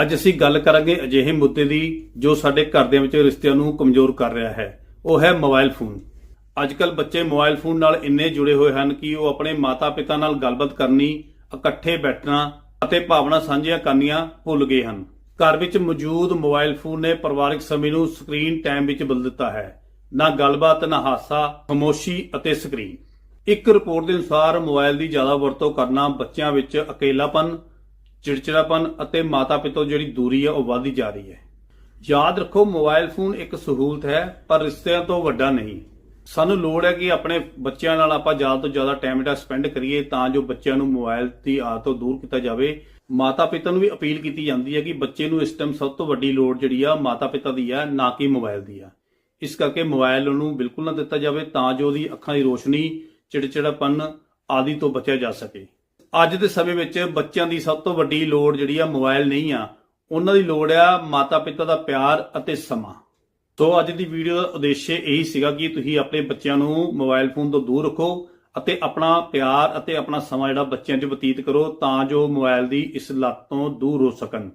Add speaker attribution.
Speaker 1: ਅੱਜ ਅਸੀਂ ਗੱਲ ਕਰਾਂਗੇ ਅਜਿਹੇ ਮੁੱਦੇ ਦੀ ਜੋ ਸਾਡੇ ਘਰਦਿਆਂ ਵਿੱਚ ਰਿਸ਼ਤਿਆਂ ਨੂੰ ਕਮਜ਼ੋਰ ਕਰ ਰਿਹਾ ਹੈ। ਉਹ ਹੈ ਮੋਬਾਈਲ ਫੋਨ। ਅੱਜਕੱਲ ਬੱਚੇ ਮੋਬਾਈਲ ਫੋਨ ਨਾਲ ਇੰਨੇ ਜੁੜੇ ਹੋਏ ਹਨ ਕਿ ਉਹ ਆਪਣੇ ਮਾਤਾ-ਪਿਤਾ ਨਾਲ ਗੱਲਬਾਤ ਕਰਨੀ, ਇਕੱਠੇ ਬੈਠਣਾ ਅਤੇ ਭਾਵਨਾ ਸਾਂਝੀਆਂ ਕਰਨੀਆਂ ਭੁੱਲ ਗਏ ਹਨ। ਘਰ ਵਿੱਚ ਮੌਜੂਦ ਮੋਬਾਈਲ ਫੋਨ ਨੇ ਪਰਿਵਾਰਕ ਸਮੇਂ ਨੂੰ ਸਕਰੀਨ ਟਾਈਮ ਵਿੱਚ ਬਦਲ ਦਿੱਤਾ ਹੈ। ਨਾ ਗੱਲਬਾਤ, ਨਾ ਹਾਸਾ, ਖਾਮੋਸ਼ੀ ਅਤੇ ਸਕਰੀਨ। ਇੱਕ ਰਿਪੋਰਟ ਦੇ ਅਨੁਸਾਰ ਮੋਬਾਈਲ ਦੀ ਜ਼ਿਆਦਾ ਵਰਤੋਂ ਕਰਨਾ ਬੱਚਿਆਂ ਵਿੱਚ ਇਕੇਲਾਪਨ ਚਿੜਚਿੜਾਪਨ ਅਤੇ ਮਾਤਾ-ਪਿਤਾ ਤੋਂ ਜਿਹੜੀ ਦੂਰੀ ਹੈ ਉਹ ਵੱਧਦੀ ਜਾ ਰਹੀ ਹੈ। ਯਾਦ ਰੱਖੋ, ਮੋਬਾਈਲ ਫੋਨ ਇੱਕ ਸਹੂਲਤ ਹੈ, ਪਰ ਰਿਸ਼ਤਿਆਂ ਤੋਂ ਵੱਡਾ ਨਹੀਂ। ਸਾਨੂੰ ਲੋੜ ਹੈ ਕਿ ਆਪਣੇ ਬੱਚਿਆਂ ਨਾਲ ਆਪਾਂ ਜ਼ਿਆਦਾ ਤੋਂ ਜ਼ਿਆਦਾ ਟਾਈਮ ਜਿਹੜਾ ਸਪੈਂਡ ਕਰੀਏ, ਤਾਂ ਜੋ ਬੱਚਿਆਂ ਨੂੰ ਮੋਬਾਈਲ ਦੀ ਆਦਤ ਤੋਂ ਦੂਰ ਕੀਤਾ ਜਾਵੇ। ਮਾਤਾ-ਪਿਤਾ ਨੂੰ ਵੀ ਅਪੀਲ ਕੀਤੀ ਜਾਂਦੀ ਹੈ ਕਿ ਬੱਚੇ ਨੂੰ ਇਸ ਟਾਈਮ ਸਭ ਤੋਂ ਵੱਡੀ ਲੋੜ ਜਿਹੜੀ ਆ, ਮਾਤਾ-ਪਿਤਾ ਦੀ ਆ, ਨਾ ਕਿ ਮੋਬਾਈਲ ਦੀ ਆ। ਇਸ ਕਰਕੇ ਮੋਬਾਈਲ ਨੂੰ ਬਿਲਕੁਲ ਨਾ ਦਿੱਤਾ ਜਾਵੇ, ਤਾਂ ਜੋ ਉਹਦੀ ਅੱਖਾਂ ਦੀ ਰੋਸ਼ਨੀ, ਚਿੜਚਿੜਾਪਨ ਆਦਿ ਤੋਂ ਬਚਿਆ ਜਾ ਸਕੇ। ਅੱਜ ਦੇ ਸਮੇਂ ਵਿੱਚ ਬੱਚਿਆਂ ਦੀ ਸਭ ਤੋਂ ਵੱਡੀ ਲੋੜ ਜਿਹੜੀ ਆ ਮੋਬਾਈਲ ਨਹੀਂ ਆ। ਉਹਨਾਂ ਦੀ ਲੋੜ ਆ ਮਾਤਾ-ਪਿਤਾ ਦਾ ਪਿਆਰ ਅਤੇ ਸਮਾਂ। ਸੋ ਅੱਜ ਦੀ ਵੀਡੀਓ ਦਾ ਉਦੇਸ਼ ਇਹੀ ਸੀਗਾ ਕਿ ਤੁਸੀਂ ਆਪਣੇ ਬੱਚਿਆਂ ਨੂੰ ਮੋਬਾਈਲ ਫੋਨ ਤੋਂ ਦੂਰ ਰੱਖੋ ਅਤੇ ਆਪਣਾ ਪਿਆਰ ਅਤੇ ਆਪਣਾ ਸਮਾਂ ਜਿਹੜਾ ਬੱਚਿਆਂ 'ਚ ਬਤੀਤ ਕਰੋ ਤਾਂ ਜੋ ਮੋਬਾਈਲ ਦੀ ਇਸ ਲੱਤ ਤੋਂ ਦੂਰ ਹੋ ਸਕਣ।